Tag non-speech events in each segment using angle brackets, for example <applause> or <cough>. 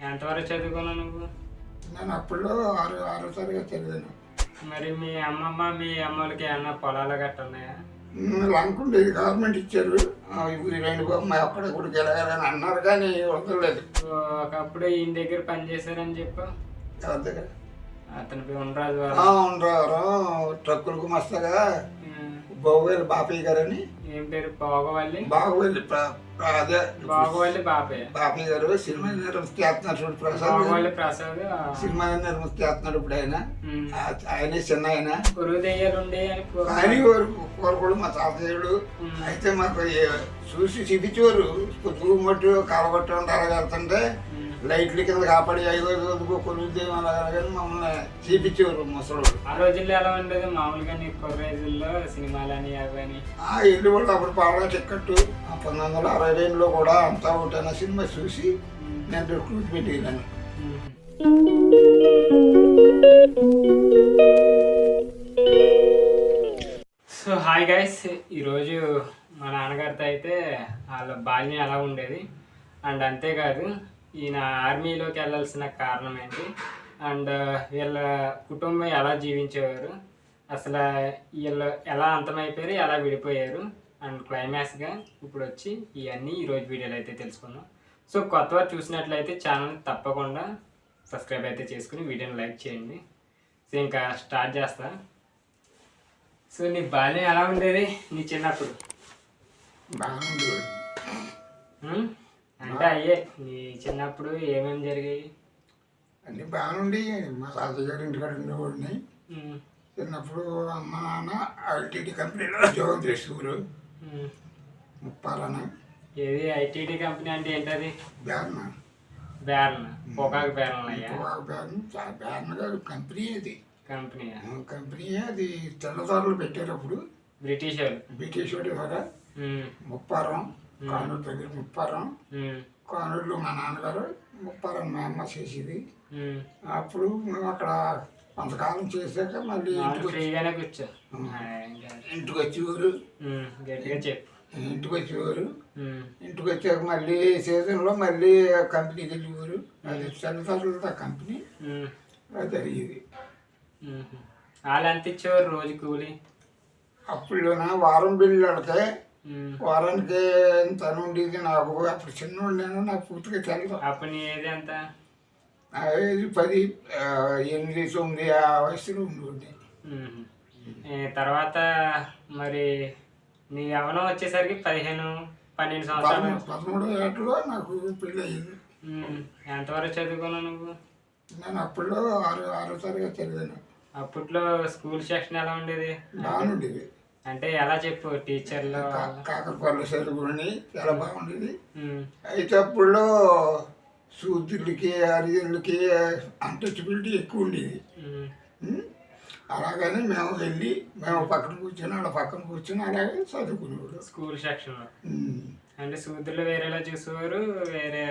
ఎంతవరకు చదువుకున్నావు నువ్వు? నేను అప్పుడులో ఆరు ఆరో తరగతి చదివాను. మరి మీ అమ్మమ్మ మీ అమ్మలకి ఏమన్నా పొలాలు గట్ట ఉన్నాయా? లంకుండేది గవర్నమెంట్ ఇచ్చారు. రెండు బాబు మా అక్కడ కూడా గెలగాలని అన్నారు కానీ వదలలేదు. ఒకప్పుడు ఈయన దగ్గర పని చేశారని చెప్పు. ఎవరి దగ్గర? అతని ఉండరాజు ఆ, వారు. ఉండరు ట్రక్కులకు మస్తగా బాగోవాలి బాపయ్య గారని? ఏం పేరు? పోగవల్లి బాగోవాలి ప్ర- ప్ర- అదే బాగవల్లి బాపయ్య. బాపయ్య గారు సినిమా నిర్మితి చేస్తున్నారు చూడు ప్రసాద్. బాగవల్లి ప్రసాద్ సినిమా నిర్మితి చేస్తున్నాడు ఇప్పుడు ఆయన. ఆయనే చిన్న ఆయన. గురువు దెయ్యాలు ఉండే అని కోరుకోడు మా తాతయ్యుడు. అయితే మాకు చూసి చూపించేవారు. పువ్వు మట్టు కాలబట్టు అలాగ వెళ్తుంటే ఉమ్. లైట్ల కింద కాపాడి ఐదో రోజుకో కొలుద్దేమో అలాగని మమ్మల్ని చూపించేవారు ముసలోడు ఆ రోజుల్లో ఎలా ఉండేది మామూలుగా రోజుల్లో సినిమాలని అవని ఆ ఇల్లు వాళ్ళు అప్పుడు పాడగా టిక్కెట్టు ఆ పంతొమ్మిది వందల అరవై రెండులో కూడా అంతా ఒకటైన సినిమా చూసి నేను రిక్రూట్ పెట్టినాను సో హాయ్ గైస్ ఈరోజు మా నాన్నగారితో అయితే వాళ్ళ బాల్యం ఎలా ఉండేది? అండ్ అంతేకాదు ఈయన ఆర్మీలోకి వెళ్ళాల్సిన కారణం ఏంటి? అండ్ వీళ్ళ కుటుంబం ఎలా జీవించేవారు? అసలు వీళ్ళు ఎలా అంతమైపోయారు? ఎలా విడిపోయారు? అండ్ క్లైమాక్స్గా ఇప్పుడు వచ్చి ఇవన్నీ ఈరోజు వీడియోలో అయితే తెలుసుకుందాం. సో కొత్త వారు చూసినట్లయితే ఛానల్ తప్పకుండా సబ్స్క్రైబ్ అయితే చేసుకుని వీడియోని లైక్ చేయండి. సో ఇంకా స్టార్ట్ చేస్తా. సో నీ బాల్యం ఎలా ఉండేది నీ చిన్నప్పుడు? ఉం? అంటే అయ్యే నీ చిన్నప్పుడు ఏమేమి జరిగాయి? అన్నీ బాగానుండి మా తాతయ్య గారి ఇంటికాడ ఉండేవాడిని. చిన్నప్పుడు అమ్మ నాన్న ఐటీడీ కంపెనీలో ఉద్యోగం చేసేవారు. ఉం. ముప్పాలన. ఏది? ఐటీడీ కంపెనీ అంటే ఏంటది? బ్యాన్ బేరన్ పొగాకు బేరన్ అయ్యా? బ్యాన్ బ్యాన్ గారు కంపెనీ అది. కంపెనీ కంపెనీ అది తెల్లదారులు పెట్టారు అప్పుడు బ్రిటిష్ వాళ్ళు. బ్రిటిష్ వాడి ద్వారా ఉం. ముప్పారం. కానూరు దగ్గర ముప్పారం. కానూరులో మా నాన్నగారు ముప్పారం మా అమ్మ చేసేది. అప్పుడు మేము అక్కడ కొంతకాలం చేశాక మళ్ళీ ఇంటికి వచ్చి. ఇంటికి వచ్చేవారు ఇంటికి వచ్చేవారు. ఇంటికి వచ్చాక మళ్ళీ సీజన్లో మళ్ళీ కంపెనీకి వెళ్ళేవారు అది తెల్లదారులతో కంపెనీ. అది జరిగేది. వాళ్ళు ఎంత ఇచ్చేవారు రోజు కూలి అప్పుడులోన వారం బిల్లు ఉం. వారానికి ఎంత అని ఉండేది నాకు. అప్పుడు చిన్న నేను నాకు పూర్తిగా తెలదు. అప్పుడు ఏది ఎంత? ఏజ్ పది ఎనిమిది తొమ్మిది ఆ వయసులో ఉండేది ఉం. ఏ, తర్వాత మరి నీ యవనం వచ్చేసరికి పదిహేను పన్నెండు సంవత్సరాలు. పదమూడు ఏటలో నాకు పెళ్ళి అయ్యింది. ఎంతవరకు చదువుకున్నావు నువ్వు? నేను అప్పుడులో ఆరు ఆరో తరగతి చదివాను. అప్పట్లో స్కూల్ సెక్షన్ ఎలా ఉండేది? బాగుండేది అంటే ఎలా చెప్పు టీచర్లు కాకరపల్లి చదువుకుని చాలా బాగుండేది. అయితే అప్పుడులో సూదులకి అరిజనులకి అన్టచబిలిటీ ఎక్కువ ఉండేది? అలాగని మేము వెళ్ళి మేము పక్కన కూర్చొని ఆడ పక్కన కూర్చొని అలాగే చదువుకునేవాడు స్కూల్ సెక్షన్లో. అంటే సూదులు వేరేలా చూసేవారు వేరే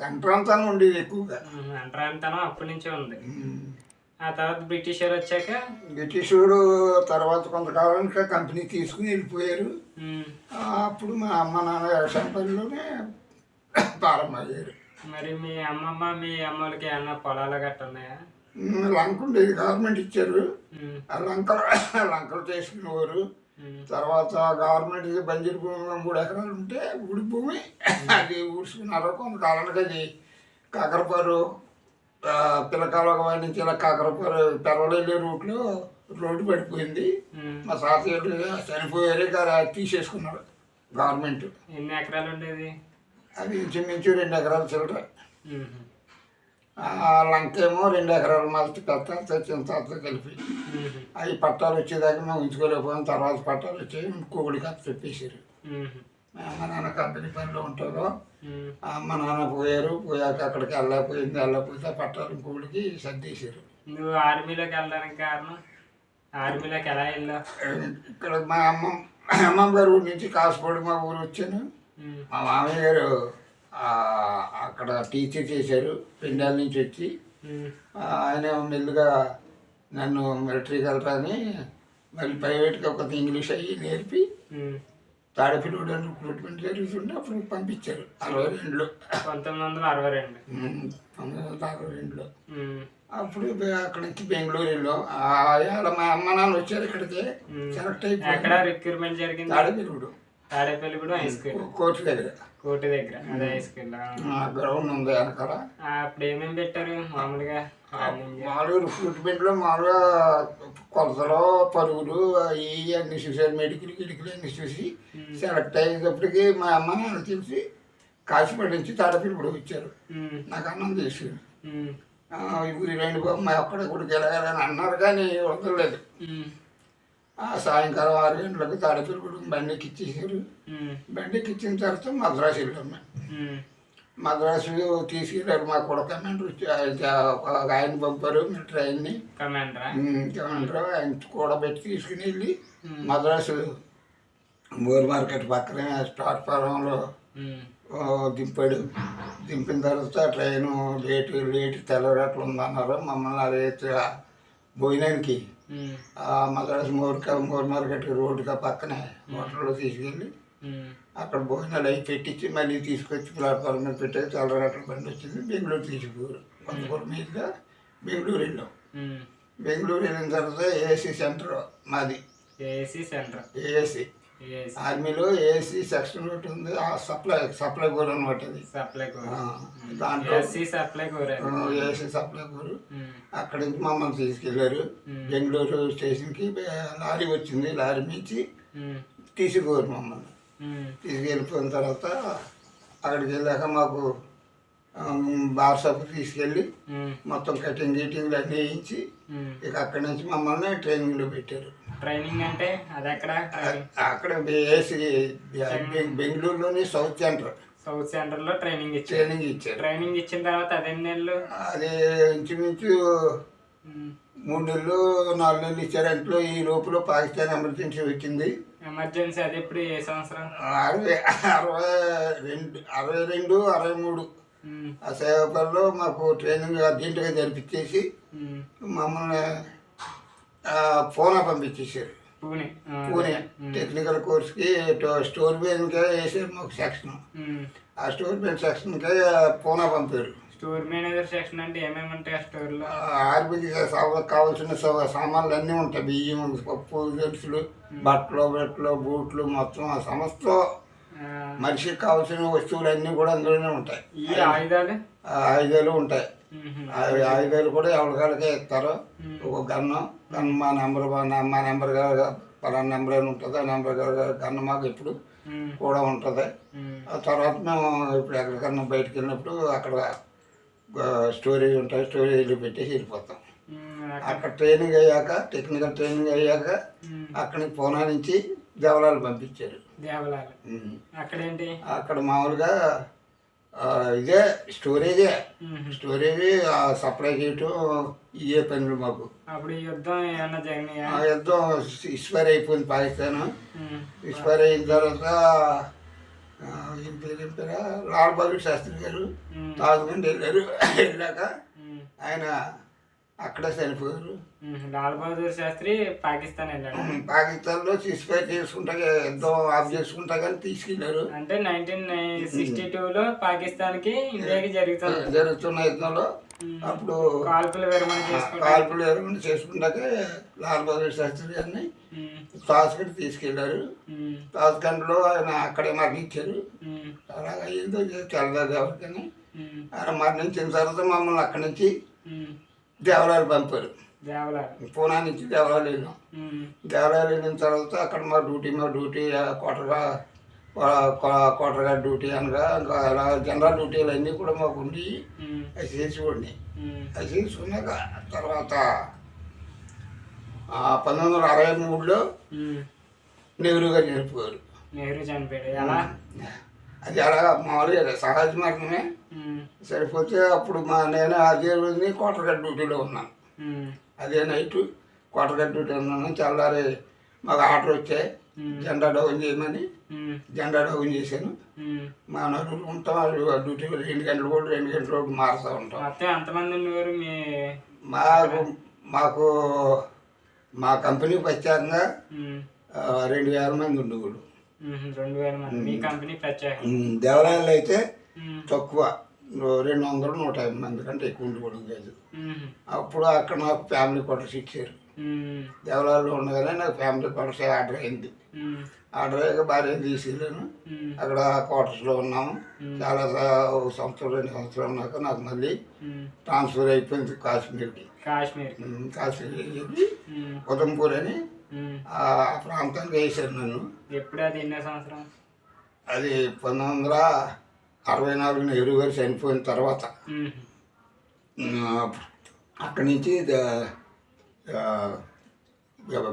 సంక్రాంతాన్ని ఉండేది ఎక్కువగా ఉం. అంటరానితనం అప్పటి నుంచే ఉంది. ఆ తర్వాత బ్రిటిష్ వాళ్ళు వచ్చాక? బ్రిటిషుడు తర్వాత కొంతకాలానికి కంపెనీ తీసుకుని వెళ్ళిపోయారు. అప్పుడు మా అమ్మ నాన్న వ్యవసాయం పనిలోనే ప్రారంభమయ్యారు. మరి మీ అమ్మమ్మ మీ అమ్మలకి ఏమన్నా పొలాలు గట్ట ఉన్నాయా? ఉమ్, లంక ఉండేది గవర్నమెంట్ ఇచ్చారు. లంకలు లంకలు చేసుకునేవారు. తర్వాత గవర్నమెంట్ బంజరు భూమి మూడు ఎకరాలు ఉంటే ఊడి భూమి అది ఊడ్చుకున్నారు. కొంతకాలానికి అది కాకరపారు పిల్లకాల నుంచి ఇలా కాకరపారు పెరవలెళ్ళే రూట్లో రోడ్డు పడిపోయింది. మా తాతయ్య చనిపోయారు తీసేసుకున్నారు గవర్నమెంట్. ఎన్ని ఎకరాలు ఉండేది? అది ఇంచుమించు రెండు ఎకరాల చిల్లర. లంకేమో రెండు ఎకరాల మళ్ళీ పెద్ద చిన్న తాత కలిపి. అవి పట్టాలు వచ్చేదాకా మేము ఉంచుకోలేకపోయాం తర్వాత పట్టాలు వచ్చాయి ఇంకొకటి కథ చెప్పేశారు. ఉం. మా అమ్మ నాన్న కంపెనీ పనిలో ఉంటారో. ఆ అమ్మ నాన్న పోయారు. పోయాక అక్కడికి వెళ్ళకపోయింది వెళ్ళకపోతే పట్టాలు ఇంకొకటికి సర్దేశారు. నువ్వు ఆర్మీలోకి వెళ్ళడానికి కారణం? ఆర్మీలోకి ఎలా వెళ్ళావు? ఇక్కడ మా అమ్మ మా అమ్మమ్మ గారు ఊరి నుంచి కాసుపడి మా ఊరు వచ్చాను. మా మామయ్య గారు అక్కడ టీచర్ చేశారు. పెండాల నుంచి వచ్చి. ఆయన మెల్లిగా నన్ను మిలిటరీకి వెళ్తాని మళ్ళీ ప్రైవేట్గా ఒక ఇంగ్లీష్ అయ్యి నేర్పి. తాడపిల్లుడు రిక్రూట్మెంట్ జరుగుతుంటే అప్పుడు పంపించారు. అరవై రెండులో. పంతొమ్మిది వందల అరవై రెండు. పంతొమ్మిది వందల అరవై రెండులో. అప్పుడు అక్కడి నుంచి బెంగళూరు వెళ్ళాం మా అమ్మ నాన్న వచ్చారు ఇక్కడికి. సెలెక్ట్ అయిపోయి రిక్రూట్మెంట్ జరిగింది? తాడపిల్లుడు తాడేపల్లిగూడెం హై స్కూల్ కోర్టు దగ్గర. కోటి దగ్గర. అదే హై స్కూల్ ఆ. గ్రౌండ్ ఉంది వెనకాల? అప్పుడు ఏమేమి పెట్టారు? మామూలుగా? మామూలుగా రిక్రూట్మెంట్లో మామూలుగా కొలతలు పరుగులు అవి అన్ని చూసారు మెడికల్ గిడికలు అన్ని చూసి సెలెక్ట్ అయ్యేటప్పటికి మా అమ్మ నాన్న తెలిసి కాశీపడి నుంచి తాడపిల్లి వచ్చారు. నాకు అన్నం ఉమ్, ఊరి రెండు మా ఒక్కడ గుడికి వెళ్ళగాలని అన్నారు కానీ వదలలేదు. సాయంకాలం ఆరు గంటలకు తాడపిల్లి బండికి ఇచ్చేసారు బండికి ఇచ్చిన తర్వాత మద్రాసు వెళ్ళాం మేము. ఉమ్, మద్రాసు తీసుకెళ్ళారు మా కూడా కమాండర్ ఆయన- పంపారు మిలిటరీ ఆయన్ని కమాండరా? కమాండర్. ఆయన కూడా పెట్టి తీసుకుని వెళ్ళి మద్రాసు మోర్ మార్కెట్ పక్కనే స్టార్ ఫారంలో ఉమ్, ఆ, దింపాడు. దింపిన తర్వాత ట్రైను లేటు లేటు తెల్లరాట్లు ఉందన్నారు మమ్మల్ని అదే భోజనానికి. మద్రాసు మోర్ మోర్ మార్కెట్ రోడ్డుగా పక్కనే హోటల్లో తీసుకెళ్ళి అక్కడ భోజనాలు అవి పెట్టించి మళ్ళీ తీసుకొచ్చి ప్లాట్ఫామ్ మీద పెట్టేసి తెల్లరాట్ల బండి వచ్చింది. బెంగళూరు తీసుకుపోరు కొంతవరకు మీదుగా బెంగళూరు వెళ్ళాం. బెంగళూరు వెళ్ళిన తర్వాత ఏసీ సెంటర్ మాది. ఏసీ సెంటర్ ఏఎస్సి ఏసీ ఆర్మీలో ఏసీ సెక్షన్ ఒకటి ఉంది. ఆ సప్లై సప్లై కూర అనమాట అది. సప్లై కూర. దాంట్లో ఏసీ సప్లై కూర ఏసీ సప్లై కూర. అక్కడి నుంచి మమ్మల్ని తీసుకెళ్ళారు మ్మ్. బెంగళూరు స్టేషన్కి లారీ వచ్చింది. లారీ మించి తీసుకోరు మమ్మల్ని. తీసుకెళ్ళిపోయిన తర్వాత అక్కడికి వెళ్ళాక మాకు బార్ షాప్ తీసుకెళ్ళి మొత్తం కటింగ్ గిటింగ్లు అన్నీ వేయించి. ఇక అక్కడి నుంచి మమ్మల్ని ట్రైనింగ్లో పెట్టారు. ట్రైనింగ్ అంటే అది ఎక్కడ? అక్కడ ఏసీ బెంగళూరులోని సౌత్ సెంటర్. సౌత్ సెంటర్లో ట్రైనింగ్ ఇచ్చారు. ట్రైనింగ్ ఇచ్చారు. ట్రైనింగ్ ఇచ్చిన తర్వాత అదెన్ని నెలలు? అది ఇంచుమించు మూడు నెలలు నాలుగు నెలలు ఇచ్చారు. ఇంట్లో ఈ లోపల పాకిస్తాన్ ఎమర్జెన్సీ వచ్చింది ఎమర్జెన్సీ అది ఎప్పుడు ఏ సంవత్సరం? అరవై అరవై రెండు అరవై రెండు అరవై మూడు. ఆ సేవకుల్లో మాకు ట్రైనింగ్ అర్జెంటుగా జరిపించేసి మమ్మల్ని పూనా పంపించేసారు పూణే పూణే టెక్నికల్ కోర్స్కి స్టోర్ మెయిన్కే వేసారు మాకు సెక్షన్. ఆ స్టోర్ మెయిన్ సెక్షన్కి పూనా పంపారు. స్టోర్ మేనేజర్ సెక్షన్ అంటే ఏమేమి ఉంటాయి ఆ స్టోర్లో ఆర్మీకి కావాల్సిన సా- సామాన్లు అన్నీ ఉంటాయి. బియ్యం పప్పు దినుసులు బట్టలు బట్టలు బూట్లు మొత్తం ఆ సమస్త ఆ, మనిషికి కావాల్సిన వస్తువులు అన్నీ కూడా అందులోనే ఉంటాయి. ఈ ఆయుధాలు? ఆ ఆయుధాలు ఉంటాయి. ఆ ఆయుధాలు కూడా ఎవరికాళ్ళకే ఇస్తారు. ఒక గన్ను గన్ మా నెంబర్ మా నెం- మా నెంబర్ గారు పలానా నెంబర్ అని ఉంటుంది. ఆ నెంబర్ గారు గన్ను మాకు ఎప్పుడు ఉమ్, కూడా ఉంటుంది. ఆ తర్వాత మేము ఇప్పుడు ఎక్కడికన్నా బయటకు వెళ్ళినప్పుడు అక్కడ స్టోరేజ్ ఉంటాయి స్టోరేజ్లో పెట్టేసి వెళ్ళిపోతాం. అక్కడ- ట్రైనింగ్ అయ్యాక టెక్నికల్ ట్రైనింగ్ అయ్యాక అక్కడికి పూనా నుంచి దేవలాలు పంపించారు. దేవలాలు. ఉమ్. అక్కడేంటి? అక్కడ మామూలుగా ఇదే స్టోరేజే. స్టోరేజ్ సప్లై చేయటం ఇవే పనులు మాకు. అప్పుడు యుద్ధం యుద్ధం ఇస్పైర్ అయిపోయింది పాకిస్తాన్. ఇస్పైర్ అయిన తర్వాత ఏం పేరు చెప్తారా లాల్ బహదూర్ శాస్త్రి గారు ఉమ్, వెళ్ళారు వెళ్ళాక ఆయన అక్కడే చనిపోయారు. లాల్ బహదూర్ శాస్త్రి పాకిస్తాన్ వెళ్ళాడు. పాకిస్తాన్లో ఇస్పైర్ చేసుకుంటా యుద్ధం ఆఫ్ చేసుకుంటా కానీ తీసుకెళ్ళారు. అంటే నైన్టీన్ సిక్స్టీ లో పాకిస్తాన్కి ఇండియాకి జరుగుతుంది జరుగుతున్న యుద్ధంలో. అప్పుడు కాల్పుల విరమణ కాల్పులు ఎరగండి చేసుకుంటాకే లాల్ బహదూర్ శాస్త్రి గారిని తాజ్గండ్ తీసుకెళ్ళారు ఉమ్, తాజ్గండ్లో ఆయన అక్కడే మరణించారు. అలాగ తెలదారు ఎవరికని ఉమ్, ఆయన మరణించిన తర్వాత మమ్మల్ని అక్కడి నుంచి దేవాలయాలు పంపారు. పూనా నుంచి దేవాలయాలు వెళ్ళాం. ఉమ్, దేవాలయాలు వెళ్ళిన తర్వాత అక్కడ మా డ్యూటీ మా డ్యూటీ కోటగా కోటగా డ్యూటీ అనగా ఇంకా అలా జనరల్ డ్యూటీలు అన్నీ కూడా మాకు ఉండి అవి చేసుకోండి అది చేసుకున్నాక తర్వాత పంతొమ్మిది వందల అరవై మూడులో. నెహ్రూ గారు చనిపోయారు. నెహ్రూ చనిపోయాడు. ఎలా? అది అలా మామూలుగా సహజ మార్గమే. సరిపోతే అప్పుడు మా నేను అదే రోజుని కోటగడ్డ డ్యూటీలో ఉన్నాను. అదే నైట్ కోటగడ్డ డ్యూటీ ఉన్నాను. తెల్లారి మాకు ఆర్డర్ వచ్చాయి. జెండా డౌన్ చేయమని జెండా డౌన్ చేశాను. మా నలుగురు ఉంటాం డ్యూటీలో రెండు గంటలు కూడా రెండు గంటలు కూడా మారుతూ ఉంటాం. మొత్తం ఎంతమంది ఉండేవారు మీ మాకు మాకు మా కంపెనీ ప్రత్యేకంగా రెండు వేల మంది ఉండేవాళ్ళు. రెండు వేల మంది మీ కంపెనీ ప్రత్యేకం ఉమ్, దేవాలయాల్లో అయితే. తక్కువ రెండు వందలు నూట యాభై మంది కంటే ఎక్కువ ఉండకూడదు లేదు. అప్పుడు అక్కడ నాకు ఫ్యామిలీ క్వార్టర్స్ ఇచ్చారు. దేవాలయాల్లో ఉండగానే నాకు ఫ్యామిలీ క్వార్టర్స్ ఆర్డర్ అయింది. ఆర్డర్ అయ్యాక భార్య తీసుకెళ్ళాను. అక్కడ క్వార్టర్స్లో ఉన్నాము చాలా సంవత్సరం రెండు సంవత్సరాలు ఉన్నాక నాకు మళ్ళీ. ట్రాన్స్ఫర్ అయిపోయింది కాశ్మీర్కి కాశ్మీర్ కాశ్మీర్. ఉదంపూర్ అని. ఆ ప్రాంతానికి వేశారు నన్ను. ఎప్పుడు అది ఎన్నో సంవత్సరం? అది పంతొమ్మిది వందల అరవై నాలుగు నెహ్రూ గారు చనిపోయిన తర్వాత. అక్కడి నుంచి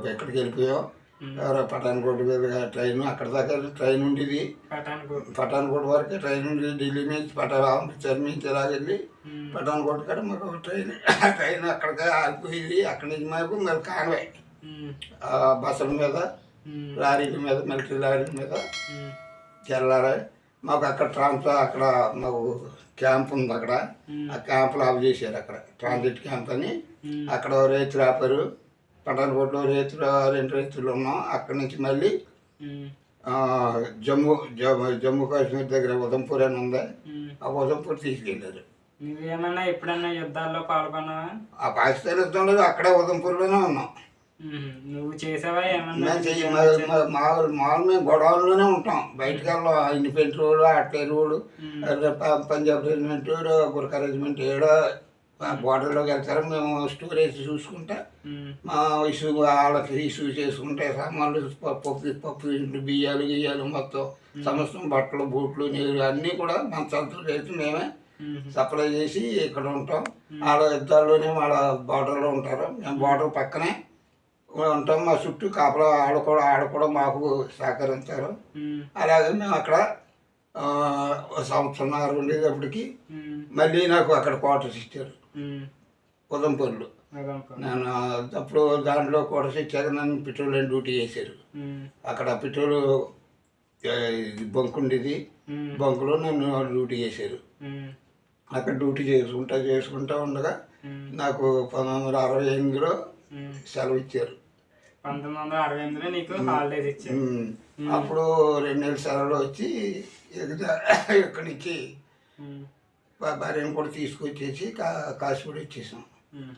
ఎక్కడికి వెళ్ళిపోయాం ఎవరో పఠాన్కోట్ మీద ట్రైన్ అక్కడ దాకా ట్రైన్ ఉండేది. పఠాన్కోట్. వరకు ట్రైన్ ఉండేది. ఢిల్లీ నుంచి పఠా అమృత్సర్ నుంచి వెళ్ళి. పఠాన్కోట్ కాడ మాకు ట్రైన్ ట్రైన్ అక్కడికే ఆగిపోయింది. అక్కడి నుంచి మాకు మరి కాన్వే. మ్మ్. ఆ బస్సుల మీద. లారీల మీద మిలిటరీ లారీల మీద మ్మ్. తెల్లారి మాకు అక్కడ ట్రాన్స్ఫర్ అక్కడ మాకు క్యాంప్ ఉంది అక్కడ ఆ క్యాంపులు ఆఫ్ చేశారు అక్కడ ట్రాన్సిట్ క్యాంప్ అని. అక్కడ రైతులు ఆపారు పఠాన్కోట్లో రైతులు రెండు రైతులు ఉన్నాం అక్కడి నుంచి మళ్ళీ జమ్మూ జమ్మూ జమ్మూ కాశ్మీర్ దగ్గర ఉదంపూర్ అని ఉంది. ఆ ఉదంపూర్ తీసుకెళ్ళారు నువ్వేమన్నా ఎప్పుడన్నా యుద్ధాల్లో పాల్గొన్నావా ఆ పాకిస్తాన్ యుద్ధంలో అక్కడే ఉదంపూర్లోనే ఉన్నాం. నువ్వు చేసావా ఏమన్నా మామూలు మేము గొడవల్లోనే ఉంటాం. బయటకు వెళ్ళాం ఇండిపెండెంట్ రోడ్ అట్లే road Punjab regiment Gurkha regiment ఏడో బోర్డర్లోకి వెళ్తారు. మేము స్టోరేజ్ చూసుకుంటా. మా ఇష్యూ వాళ్ళకి ఇష్యూ చేసుకుంటే సామాన్లు పప్పు పప్పు బియ్యాలు గియ్యాలు మొత్తం సమస్తం బట్టలు బూట్లు నీళ్ళు అన్నీ కూడా మంచాలతో చేసి మేమే మ్మ్. సప్లై చేసి ఇక్కడ ఉంటాం. వాళ్ళ యుద్ధాల్లోనే వాళ్ళ బార్డర్లో ఉంటారు. మేము బార్డర్ పక్కనే ఉంటాం మా చుట్టూ కాపలా ఆడ కూడా ఆడ కూడా మాకు సహకరించారు. అలాగే మేము అక్కడ సంవత్సరం ఉండేటప్పటికి. మళ్ళీ నాకు అక్కడ క్వార్టర్స్ ఇచ్చారు. ఉదంపూర్లో. నేను అప్పుడు దాంట్లో క్వార్టర్స్ ఇచ్చాక నన్ను పెట్రోల్ డ్యూటీ చేశారు. అక్కడ పెట్రోల్ బంక్ ఉండేది. బంకులో నన్ను డ్యూటీ చేశారు. అక్కడ డ్యూటీ చేసుకుంటా చేసుకుంటా ఉండగా. నాకు పంతొమ్మిది వందల అరవై ఎనిమిదిలో. సెలవు ఇచ్చారు పంతొమ్మిది వందల అరవై ఎనిమిదిలో నీకు హాలిడేస్ ఇచ్చారు. ఉమ్. అప్పుడు రెండు నెలల సెలవులు వచ్చి <coughs> ఇక్కడి నుంచి భార్యను కూడా తీసుకొచ్చేసి కా కాశీపూడి వచ్చేసాం.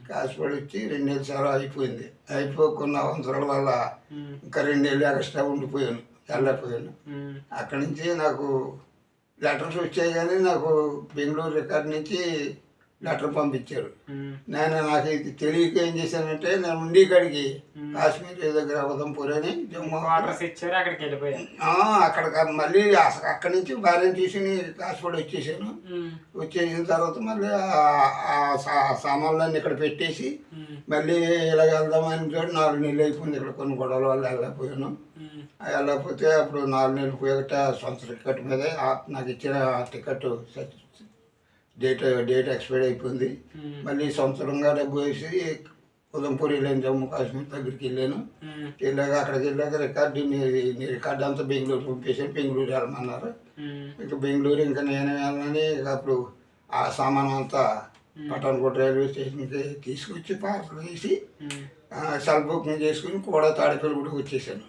కాశీపూడి వచ్చి రెండు నెలల సెలవు అయిపోయింది. అయిపోకున్న అవసరాల వల్ల. ఇంకా రెండు నెలలు ఎక్స్ట్రా ఉండిపోయాను వెళ్ళకపోయాను. అక్కడి నుంచి నాకు లెటర్స్ వచ్చాయి కానీ నాకు బెంగళూరు రికార్డ్ నుంచి లెటర్ పంపించారు. నేను నాకు ఇది తెలియక ఏం చేశానంటే నేను ఉండి కాడికి కాశ్మీర్ దగ్గర ఉదంపూర్ అని జమ్మూ ఇచ్చారు అక్కడికి వెళ్ళిపోయాను అక్కడ మళ్ళీ అక్కడి నుంచి భార్యను తీసుకుని కాశ్మీర్ వచ్చేసాను. వచ్చేసిన తర్వాత మళ్ళీ సామాన్లన్నీ ఇక్కడ పెట్టేసి. మళ్ళీ ఇలా వెళ్దామని చోటు నాలుగు నెలలు అయిపోయింది ఇక్కడ కొన్ని గొడవల వల్ల వెళ్ళకపోయాను వెళ్ళకపోతే అప్పుడు నాలుగు నెలలు పోయాక సొంత టికెట్ మీదే నాకు ఇచ్చిన టికెట్ డేట్ డేట్ ఎక్స్పైర్ అయిపోయింది. మళ్ళీ సంవత్సరంగా డబ్బు వేసి ఉదంపూర్ వెళ్ళాను జమ్మూ కాశ్మీర్ దగ్గరికి వెళ్ళాను. వెళ్ళాక అక్కడికి వెళ్ళాక రికార్డు రికార్డు అంతా బెంగళూరు పంపేసాను బెంగళూరు వెళ్ళమన్నారు. ఇక బెంగళూరు ఇంకా నేను వెళ్ళని ఇక అప్పుడు ఆ సామాన్ అంతా పఠాన్కోట్ రైల్వే స్టేషన్కి తీసుకొచ్చి పార్సల్ చేసి మ్మ్. సెల్ బుకింగ్ చేసుకుని కూడా తాడిపల్లి కూడా వచ్చేసాను.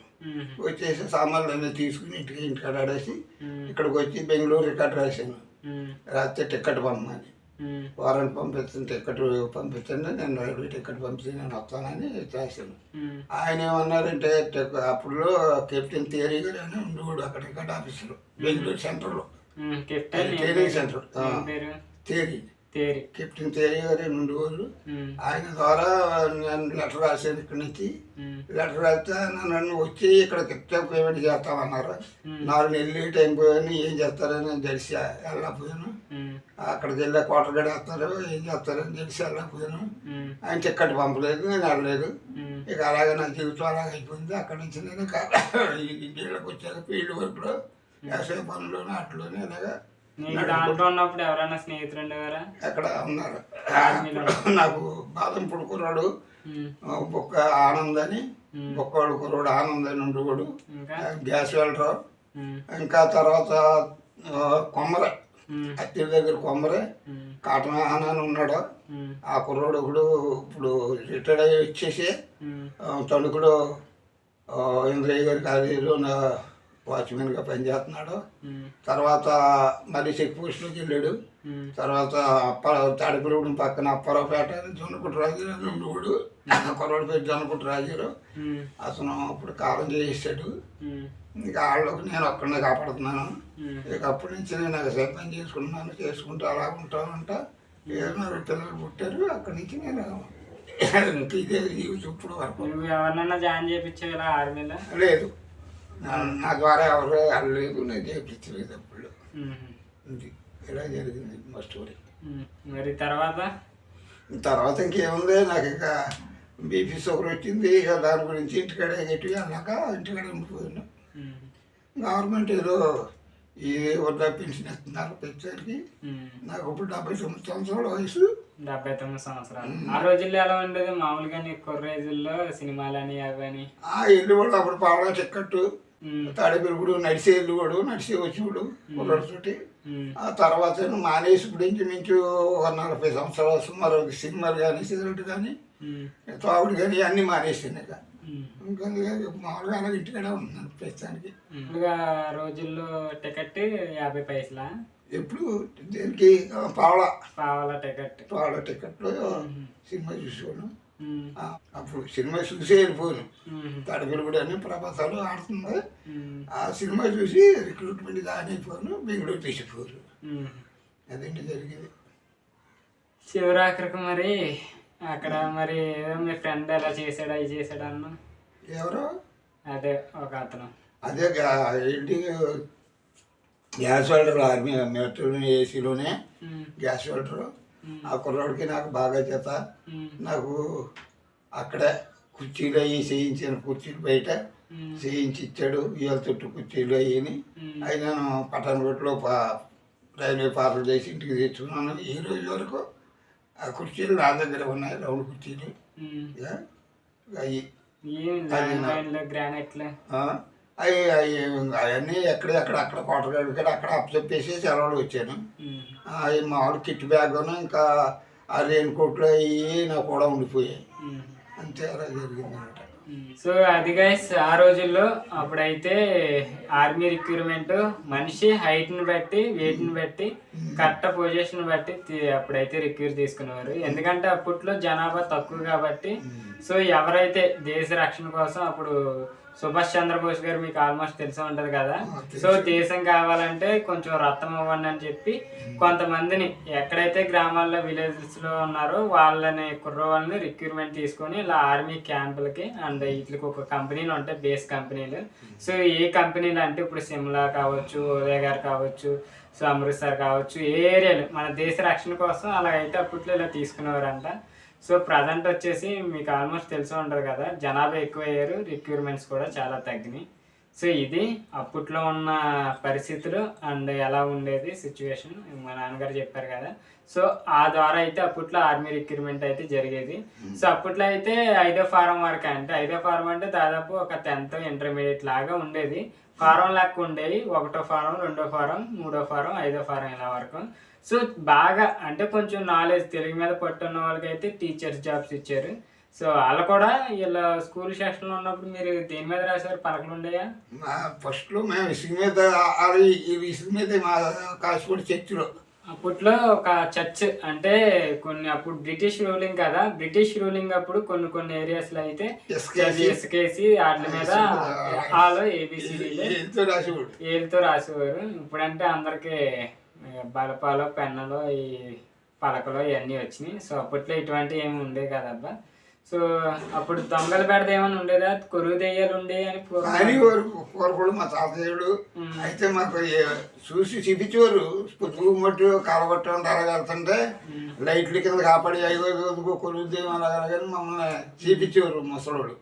వచ్చేసి సామాన్లు అన్నీ తీసుకుని ఇంటికి ఇంటికాడ ఆడేసి మ్మ్. ఇక్కడికి వచ్చి బెంగళూరు రికార్డు రాశాను రాస్తే టికెట్ పంపమని మ్మ్. వారానికి పంపిస్తాను టికెట్ పంపించండి నేను రైల్వే టికెట్ పంపిస్తే నేను వస్తానని రాశాను మ్మ్. ఆయన ఏమన్నారంటే అప్పుడు కెప్టెన్ థియరీ గారు అని ఉండేవాడు అక్కడ ఆఫీసులో బెంగళూరు సెంటర్లో. కెప్టెన్? సెంటర్ థియరీ తేరి కెప్టెన్ థియరీ గారు ఉండేవాళ్ళు మ్మ్. ఆయన ద్వారా నేను లెటర్ రాశాను ఇక్కడి నుంచి. లెటర్ రాస్తే నన్ను వచ్చి ఇక్కడ కిప్టా పేమెంట్ చేస్తామన్నారు. నాలుగు నెలలు టైం పోయాను ఏం చేస్తారని నేను తెలిసి వెళ్ళకపోయాను. అక్కడికి వెళ్ళి కోటర్ గడి వేస్తారు ఏం చేస్తారని తెలిసి వెళ్ళకపోయాను. ఆయన టికెట్ పంపలేదు నేను వెళ్ళలేదు. ఇక అలాగే నా జీవితం అలాగే అయిపోయింది అక్కడి నుంచి నేను ఇంటికి వచ్చాక ఫీల్డ్ వర్క్లో వ్యవసాయ పనుల్లోనే అట్లోనే ఇలాగా నీకు దాంట్లో ఉన్నప్పుడు ఎవరైనా స్నేహితులు ఉండేవారా అక్కడ ఉన్నారు. నాకు బాదం పుడుకున్నాడు మ్మ్. బొక్క ఆనంద్ అని మ్మ్. బొక్కడు కుర్రాడు ఆనంద్ అని ఉండేవాడు గ్యాస్ మ్మ్. ఇంకా తర్వాత కొమ్మరే మ్మ్. అత్తి దగ్గర కొమ్మరే మ్మ్. కాటన్ అని ఉన్నాడు. ఆ కుర్రోడు ఇప్పుడు ఇప్పుడు రిటైర్డ్ అయ్యి వచ్చేసి ఆ, ఇంద్రయ్య గారి కాలేజీలో నా వాచ్మెన్గా పనిచేస్తున్నాడు. తర్వాత మళ్ళీ చెక్ పోస్ట్లోకి వెళ్ళాడు. తర్వాత అప్పారావు తాడిపిరిగూడెం పక్కన అప్పారావుపేట అని జొన్నకుట్టు రాజీరావు కుర్రాడు పేరు జొన్నకుట్టు రాజీరావు అతను అప్పుడు కాలం చేసేసాడు. ఇంకా వాళ్ళకి నేను ఒక్కడినే కాపాడుతున్నాను. ఇక అప్పటి నుంచి నేను ఎగసాయ పని చేసుకుంటున్నాను చేసుకుంటూ అలా ఉంటానంట. ఏదైనా పిల్లలు పుట్టారు. అక్కడి నుంచి నేను ఇంక ఇదే ఇప్పుడు వరకు. నువ్వు ఎవరినన్నా జాయిన్ చేయించావు ఇలా ఆర్మీలో? లేదు. నా- ద్వారా ఎవరు వెళ్ళలేదు నేను చేయించలేదు అప్పుడు. ఇది ఇలా జరిగింది మా స్టోరీ. మరి తర్వాత? తర్వాత ఇంకేముంది? నాకు ఇక బీపీ షుగర్ వచ్చింది. ఇక దాని గురించి ఇంటికాడ గట్టి అన్నాక ఇంటికాడ ఉండిపోయాను. గవర్నమెంట్ ఏదో ఈ వద్ద పెన్షన్ ఇస్తున్నారు పెంచడానికి. నాకు ఇప్పుడు డెబ్బై తొమ్మిది సంవత్సరాల వయసు. డెబ్బై తొమ్మిది సంవత్సరాలు. ఆ రోజుల్లో ఎలా ఉండేది? మామూలుగా నీ కుర్రేజుల్లో సినిమాలని అవని ఆ ఇల్లు కూడా అప్పుడు పావడా టిక్కట్టు ఉమ్, తాడిపెరుగుడు నడిచే ఇల్లు కూడా నడిచే వచ్చేవాడు కుర్రతోటి ఆ తర్వాత మానేసి ఇప్పుడు ఇంచుమించు ఒక నలభై సంవత్సరాల సుమారు సినిమాలు కానీ సిగరెట్ కానీ తాగుడు కానీ అన్నీ మానేసాను ఇక. మామూలుగా ఇంటికాడే ఉన్నాను ప్రస్తుతానికి. రోజుల్లో టికెట్ యాభై పైసలా? ఎప్పుడు? దేనికి? ఆ, పావడా పావాల టికెట్. పావడా టికెట్లో సినిమా ఆ, అప్పుడు సినిమా చూసే వెళ్ళిపోయాను. ఉమ్, తడపిలుగుడు అని ప్రభాసాలు ఆడుతుంది ఆ సినిమా చూసి రిక్రూట్మెంట్ జాయిన్ బెంగళూరు తీసిపోయారు ఉమ్. అదేంటి జరిగింది? చివరాఖరికి మరి అక్కడ మరి ఏదో మీ ఫ్రెండ్ ఎలా చేశాడు అవి చేశాడు అన్న? ఎవరు? అదే ఒక అతను. అదే ఏంటి? గ్యాస్ వెల్డర్ ఆర్మీ మెట్రో ఏసీలోనే గ్యాస్ వెల్డర్ ఆ కుర్రాడికి నాకు బాగా చేత. నాకు అక్కడే కుర్చీలు అవి చేయించాను. కుర్చీలు బయట చేయించి ఇచ్చాడు ఇవాళ చుట్టూ కుర్చీలు అయ్యి ఉమ్, అవి నేను పట్టణపేటలో పా రైల్వే పార్లు చేసి ఇంటికి తెచ్చుకున్నాను. ఈ రోజు వరకు ఆ కుర్చీలు నా దగ్గర ఉన్నాయి. రౌండ్ కుర్చీలు. అవి గ్రానైట్లు? అవి అవి అవన్నీ ఎక్కడెక్కడ అక్కడ కోటగాడి అక్కడ అప్పచెప్పేసి సెలవులు వచ్చాను. అవి మామూలు కిట్ బ్యాగ్ ఇంకా ఆ రెయిన్ కోట్లు అవి నాకు కూడా ఉండిపోయాయి. అంతే అలా జరిగింది అనమాట సో అది గైస్ ఆ రోజుల్లో అప్పుడైతే ఆర్మీ రిక్రూట్మెంట్ మనిషి హైట్ని బట్టి వెయిట్ని బట్టి కరెక్ట్ పొజిషన్ బట్టి అప్పుడైతే రిక్రూట్ తీసుకునేవారు. ఎందుకంటే అప్పట్లో జనాభా తక్కువ కాబట్టి సో ఎవరైతే దేశ రక్షణ కోసం అప్పుడు సుభాష్ చంద్రబోస్ గారు మీకు ఆల్మోస్ట్ తెలిసే ఉంటది కదా? సో దేశం కావాలంటే కొంచెం రక్తం ఇవ్వండి అని చెప్పి కొంతమందిని ఎక్కడైతే గ్రామాల్లో విలేజెస్లో ఉన్నారో వాళ్ళని కుర్రవాళ్ళని రిక్రూట్మెంట్ తీసుకొని ఇలా ఆర్మీ క్యాంపులకి అండ్ వీటికి ఒక కంపెనీలు ఉంటాయి బేస్ కంపెనీలు. సో ఏ కంపెనీలు అంటే ఇప్పుడు సిమ్లా కావచ్చు ఉదయ్ గారు కావచ్చు సో అమృత్సర్ కావచ్చు ఏ ఏరియాలు మన దేశ రక్షణ కోసం అలాగైతే అప్పట్లో ఇలా తీసుకునేవారంట. సో ప్రజెంట్ వచ్చేసి మీకు ఆల్మోస్ట్ తెలిసి ఉంటుంది కదా జనాభా ఎక్కువ అయ్యారు రిక్రూట్మెంట్స్ కూడా చాలా తగ్గినాయి. సో ఇది అప్పట్లో ఉన్న పరిస్థితులు అండ్ ఎలా ఉండేది సిచ్యువేషన్ మా నాన్నగారు చెప్పారు కదా. సో ఆ ద్వారా అయితే అప్పట్లో ఆర్మీ రిక్రూట్మెంట్ అయితే జరిగేది. సో అప్పట్లో అయితే ఐదో ఫారం వరకు అంటే ఐదో ఫారం అంటే దాదాపు ఒక టెన్త్ ఇంటర్మీడియట్ లాగా ఉండేది. ఫారం లెక్క ఉండేవి ఒకటో ఫారం రెండో ఫారం మూడో ఫారం ఐదో ఫారం ఇలా వరకు. సో బాగా అంటే కొంచెం నాలెడ్జ్ తెలుగు మీద పట్టున్న వాళ్ళకి అయితే టీచర్స్ జాబ్స్ ఇచ్చారు. సో వాళ్ళు కూడా వీళ్ళ స్కూల్ సెక్షన్లో ఉన్నప్పుడు మీరు దేని మీద రాశారు? పలకలు ఉండేయా? మా ఫస్ట్లో మేము ఇసుక మీద ఇసుక మీద మా చర్చిలో. అప్పట్లో ఒక చర్చ్ అంటే కొన్ని అప్పుడు బ్రిటిష్ రూలింగ్ కదా. బ్రిటిష్ రూలింగ్ అప్పుడు కొన్ని కొన్ని ఏరియాస్లో అయితే ఇసుకేసి వాటి మీద ఆలో ఏబిసిడీలు ఏళ్ళతో రాసేవారు. ఇప్పుడంటే అందరికి బలపాలు పెన్నులు ఈ పలకలు ఇవన్నీ వచ్చినాయి. సో అప్పట్లో ఇటువంటి ఏమి ఉండే కదబ్బా. సో అప్పుడు దొంగలు పెడితే ఏమైనా ఉండేదా? కొరువు దెయ్యాలు ఉండే అని వారు కోరకుడు మా తాతయ్యుడు. అయితే మాకు చూసి చూపించేవారు. పువ్వు మట్టు కాలగొట్టడం వెళ్తుంటే లైట్ల కింద కాపాడి ఐదు కొలుద్దేమో అలాగని మమ్మల్ని చూపించేవారు ముసలోడు.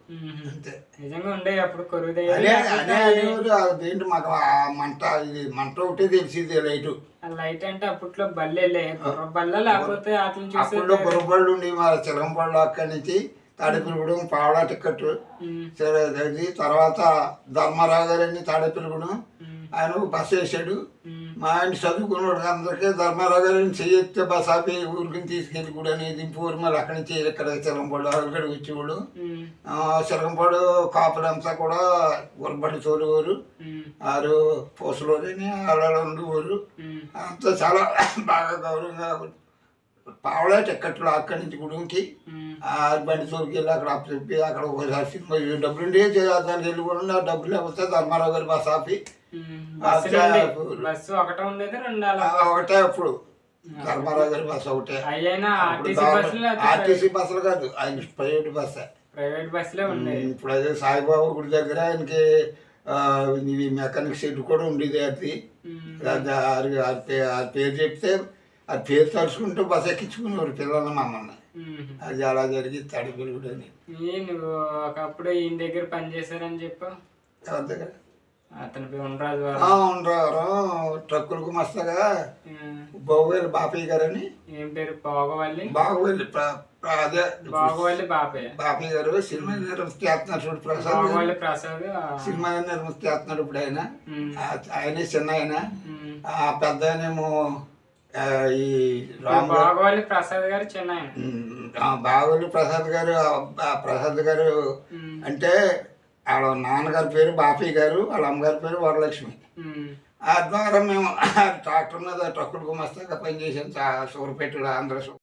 అంతే. నిజంగా ఉండే అప్పుడు కొరువు అదే దెయ్యాలు అదే అనేవారు అదేంటి మాకు ఆ మంట ఇది మంట ఒకటే తెలిసింది లైటు. లైట్ అంటే అప్పట్లో బల్లెలే గుర్ర బల్ల లేకపోతే వాటిని చూసి అప్పుడు ఉండి మా చిలంపళ్ళు అక్కడి నుంచి తాడిపిరుగుడం పావడా టికెట్ తర్వాత ధర్మారావు గారు అని తాడిపిరుగుడం ఆయన బస్సు వేసాడు. మా ఆయన చదువుకున్నాడు అందరికీ ధర్మారావు గారిని బస్ ఆపి ఊరికి తీసుకెళ్ళి కూడా దింపూరు మళ్ళీ అక్కడి నుంచి ఇక్కడ చిరంపాడు అక్కడికి వచ్చేవాడు. చిరంపాడు కాపులంతా కూడా ఉరబడి తోలేవారు ఉమ్, ఆరు పూసలోని ఆడ ఉండేవారు. అంతా చాలా బాగా గౌరవంగా పావలా టిక్కెట్లు అక్కడి నుంచి గుడికి ఆ బండి తోలికి వెళ్ళి అక్కడ అప్పు చెప్పి అక్కడ ఒకసారి సినిమా డబ్బులు ఉంటే దానికి వెళ్ళి కూడా ఆ డబ్బులు లేకపోతే ధర్మారావు గారి బస్ ఆపి ఉండే- ఒకటే ఆ అప్పుడు ధర్మారావు గారి బస్ ఒకటే ఆర్టీసీ బస్సులు కాదు ఆయన ప్రైవేట్ బస్సే ప్రైవేట్ బస్సులే ఉండేవి ఇప్పుడు అదే సాయిబాబా గుడి దగ్గర ఆయనకి ఆ, మెకానిక్ షెడ్ కూడా ఉండేది అది ఆరి పేరు చెప్తే ఆ పేరు తలుచుకుంటూ బస్ ఎక్కించుకునేవారు పిల్లలు మమ్మల్ని. అది అలా జరిగి తడి పెరుగుడని. నువ్వు ఒకప్పుడు ఈయన దగ్గర పనిచేశారని చెప్పు. ఎవరి దగ్గర? అతని పేరు ఉండరాజు ఆ, వారు ఉండరు ట్రక్కులకు మస్తగా ఉమ్, బాగువేలు బాపయ్య గారని. ఏం పేరు? బాగోవల్లి? బాగువేలు ప్ర- ప్ర- అదే. బాగోవల్లి బాపే బాపయ్య గారు సినిమా నిర్మిస్తే చేస్తున్నారు చూడు ప్రసాద్. బాగోవల్లి ప్రసాద్ సినిమా నిర్మిస్తే చేస్తున్నాడు ఇప్పుడు ఆయన. ఆయనే చిన్న ఆయన. ఆ పెద్ద ఆ, ఈ రామ్ బాగోవల్లి ప్రసాద్ గారు చిన్న బాగులు ప్రసాద్ గారు ప్రసాద్ గారు అంటే వాళ్ళ నాన్నగారి పేరు బాపయ్య గారు వాళ్ళ అమ్మగారి పేరు వరలక్ష్మి. ఆ ద్వారా మేము <laughs> ట్రాక్టర్ మీద ట్రక్కులు గుమస్తాగా పనిచేసాం సూరపేటలో ఆంధ్ర సూ-